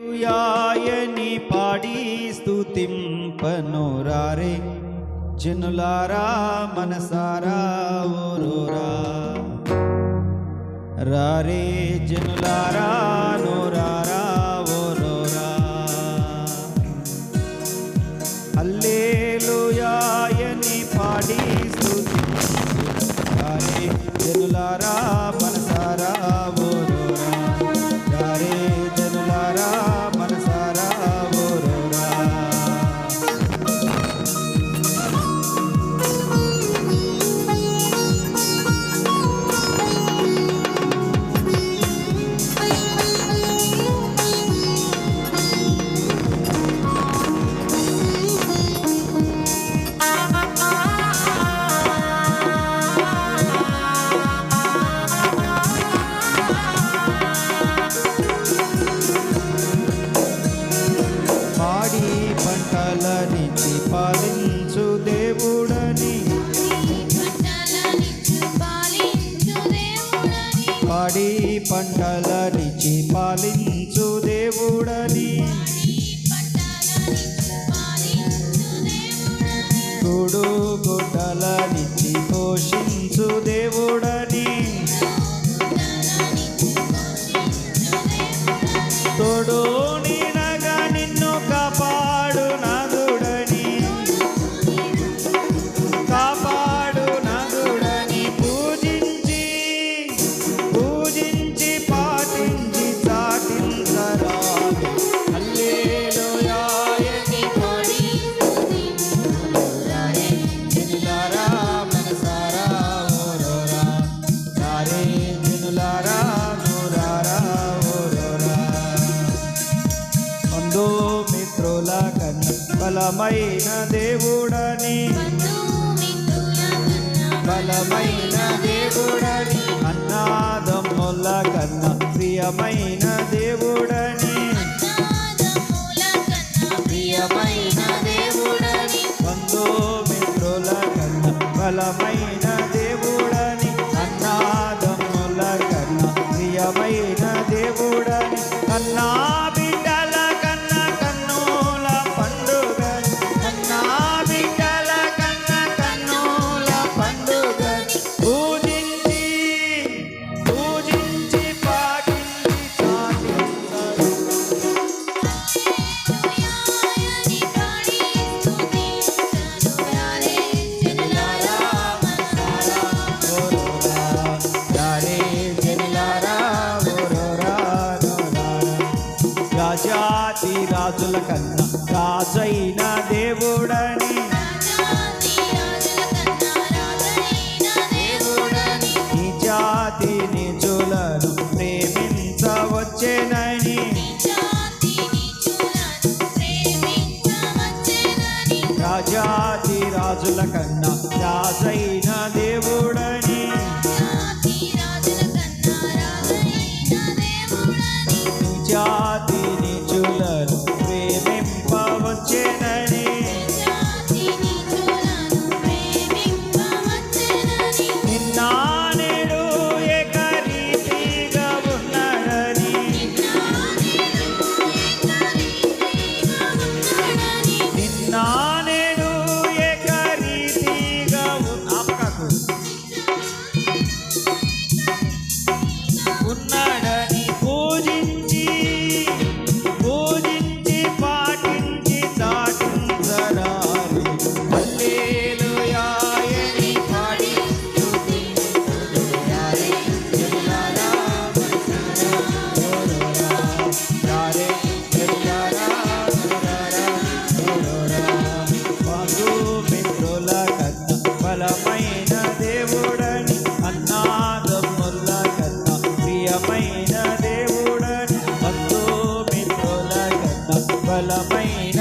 యాయని పాడి స్తుతింపనురారే జనులారా మనసారా ఓరోరా. రారే జనులారా నోరారా ఓరోరా. అల్లేలుయాయని పాడి స్తుతింపనురారే జనులారా మన పడి పంటలనిచి పాలించు దేవుడని. గుడు గుడ్డలనిచి పోషించు దేవుడని. బంధు మిత్రుల కన్నా బలమైన దేవుడని. బలమైన దేవుడని. అన్నాదమ్ముల కన్నా ప్రియమైన దేవుడని. ప్రియమైన దేవుడని బంధు మిత్రుల కన్నా బలమైన రాజాతి రాజుల కన్నా రాజైన దేవుడని. రాజుల కన్నా రాజైన విఫలమైన